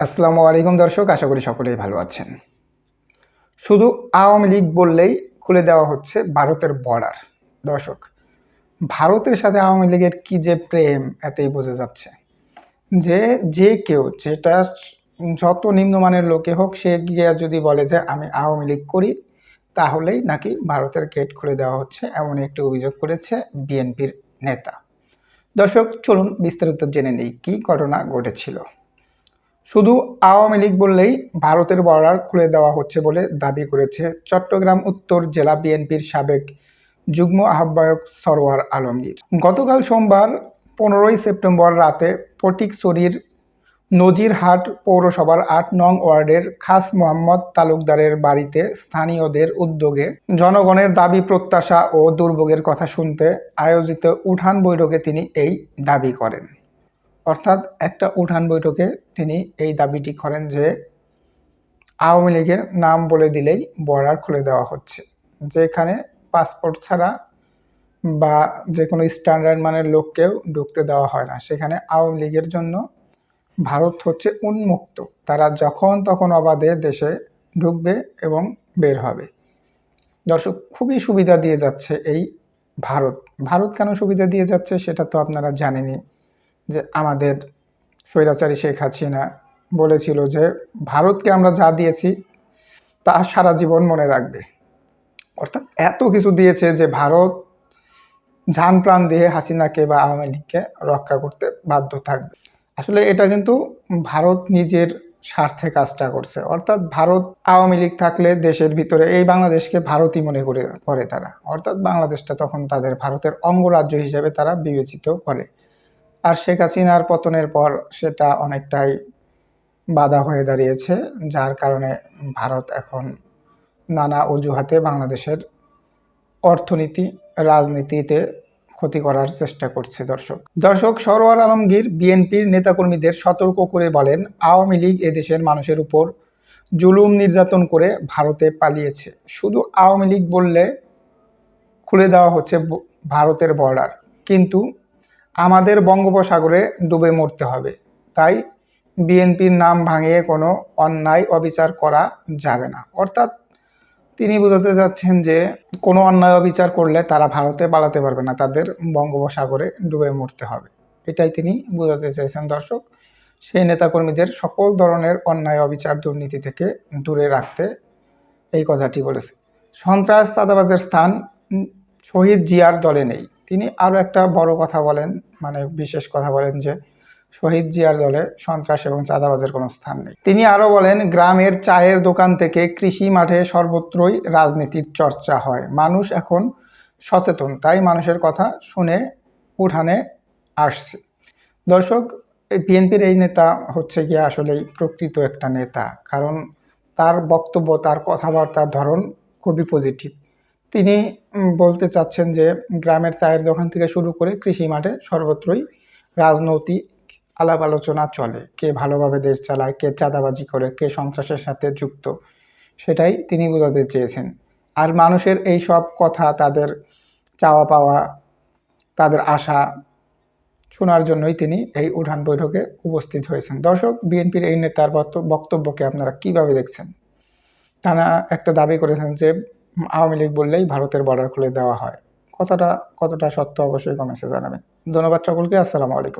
আসসালামু আলাইকুম দর্শক, আশা করি সকলেই ভালো আছেন। শুধু আওয়ামী লীগ বললেই খুলে দেওয়া হচ্ছে ভারতের বর্ডার। দর্শক, ভারতের সাথে আওয়ামী লীগের কি যে প্রেম, এতেই বোঝা যাচ্ছে যে যে কেউ, যেটা যত নিম্নমানের লোকে হোক, সে গিয়ে যদি বলে যে আমি আওয়ামী লীগ করি, তাহলেই নাকি ভারতের গেট খুলে দেওয়া হচ্ছে এমন একটি অভিযোগ করেছে বিএনপির নেতা। দর্শক, চলুন বিস্তারিত জেনে নেই কী ঘটনা ঘটেছিল। শুধু আওয়ামী লীগ বললেই ভারতের বর্ডার খুলে দেওয়া হচ্ছে বলে দাবি করেছে চট্টগ্রাম, উত্তর জেলা বিএনপির সাবেক যুগ্ম আহ্বায়ক সরোয়ার আলমগীর। গতকাল সোমবার পনেরোই সেপ্টেম্বর রাতে ফটিকছড়ির নজিরহাট পৌরসভার আট নং ওয়ার্ডের খাস মোহাম্মদ তালুকদারের বাড়িতে স্থানীয়দের উদ্যোগে জনগণের দাবি, প্রত্যাশা ও দুর্ভোগের কথা শুনতে আয়োজিত উঠান বৈঠকে তিনি এই দাবি করেন। অর্থাৎ একটা উঠান বৈঠকে তিনি এই দাবিটি করেন যে আওয়ামী লীগের নাম বলে দিলেই বর্ডার খুলে দেওয়া হচ্ছে। যেখানে পাসপোর্ট ছাড়া বা যে কোনো স্ট্যান্ডার্ড মানের লোককেও ঢুকতে দেওয়া হয় না। সেখানে আওয়ামী লীগের জন্য ভারত হচ্ছে উন্মুক্ত। তারা যখন তখন অবাধে দেশে ঢুকবে এবং বের হবে। দর্শক, খুবই সুবিধা দিয়ে যাচ্ছে এই ভারত। ভারত কেন সুবিধা দিয়ে যাচ্ছে সেটা তো আপনারা জানেনই। যে আমাদের স্বৈরাচারী শেখ হাসিনা বলেছিল যে, ভারতকে আমরা যা দিয়েছি, তা সারা জীবন মনে রাখবে। অর্থাৎ এত কিছু দিয়েছে যে ভারত যান প্রাণ দিয়ে হাসিনাকে বা আওয়ামী লীগকে রক্ষা করতে বাধ্য থাকবে। আসলে এটা কিন্তু ভারত নিজের স্বার্থে কাজটা করছে। অর্থাৎ ভারত আওয়ামী লীগ থাকলে দেশের ভিতরে এই বাংলাদেশকে ভারতই মনে করে করে তারা। অর্থাৎ বাংলাদেশটা তখন তাদের ভারতের অঙ্গরাজ্য হিসেবে তারা বিবেচিত করে। আর শেখ হাসিনার পতনের পর সেটা অনেকটাই বাধা হয়ে দাঁড়িয়েছে, যার কারণে ভারত এখন নানা অজুহাতে বাংলাদেশের অর্থনীতি, রাজনীতিতে ক্ষতি করার চেষ্টা করছে দর্শক। দর্শক, সরোয়ার আলমগীর বিএনপির নেতাকর্মীদের সতর্ক করে বলেন, আওয়ামী লীগ এদেশের মানুষের উপর জুলুম নির্যাতন করে ভারতে পালিয়েছে। শুধু আওয়ামী লীগ বললে খুলে দেওয়া হচ্ছে ভারতের বর্ডার। কিন্তু আমাদের বঙ্গোপসাগরে ডুবে মরতে হবে। তাই বিএনপির নাম ভাঙিয়ে কোনো অন্যায় অবিচার করা যাবে না। অর্থাৎ তিনি বোঝাতে যাচ্ছেন যে কোনো অন্যায় অবিচার করলে তারা ভারতে পালাতে পারবে না, তাদের বঙ্গোপসাগরে ডুবে মরতে হবে। এটাই তিনি বোঝাতে চেয়েছেন দর্শক। সেই নেতাকর্মীদের সকল ধরনের অন্যায় অবিচার দুর্নীতি থেকে দূরে রাখতে এই কথাটি বলেছে। সন্ত্রাস চাঁদাবাজের স্থান শহীদ জিয়ার দলে নেই। তিনি আরও একটা বড় কথা বলেন মানে বিশেষ কথা বলেন যে শহীদ জিয়ার দলে সন্ত্রাস এবং চাঁদাবাজের কোনো স্থান নেই। তিনি আরও বলেন, গ্রামের চায়ের দোকান থেকে কৃষি মাঠে সর্বত্রই রাজনীতির চর্চা হয়। মানুষ এখন সচেতন, তাই মানুষের কথা শুনে, উঠানে আসছে। দর্শক বিএনপির এই নেতা হচ্ছে গিয়ে আসলেই প্রকৃত একটা নেতা, কারণ তার বক্তব্য, তার কথাবার্তার ধরন খুবই পজিটিভ তিনি বলতে চাচ্ছেন যে গ্রামের চায়ের দোকান থেকে শুরু করে কৃষি মাঠে সর্বত্রই রাজনৈতিক আলাপ আলোচনা চলে। কে ভালোভাবে দেশ চালায়, কে চাঁদাবাজি করে, কে সন্ত্রাসের সাথে যুক্ত, সেটাই তিনি বোঝাতে চেয়েছেন। আর মানুষের এই সব কথা, তাদের চাওয়া পাওয়া, তাদের আশা শোনার জন্যই তিনি এই উঠান বৈঠকে উপস্থিত হয়েছেন। দর্শক, বিএনপির এই নেতার বক্তব্যকে আপনারা কীভাবে দেখছেন? তারা একটা দাবি করেছেন যে আওয়ামী লীগ বললেই ভারতের বর্ডার খুলে দেওয়া হয়। কথাটা কতটা সত্য অবশ্যই কমেছে জানাবেন। ধন্যবাদ সকলকে, আসসালামু আলাইকুম।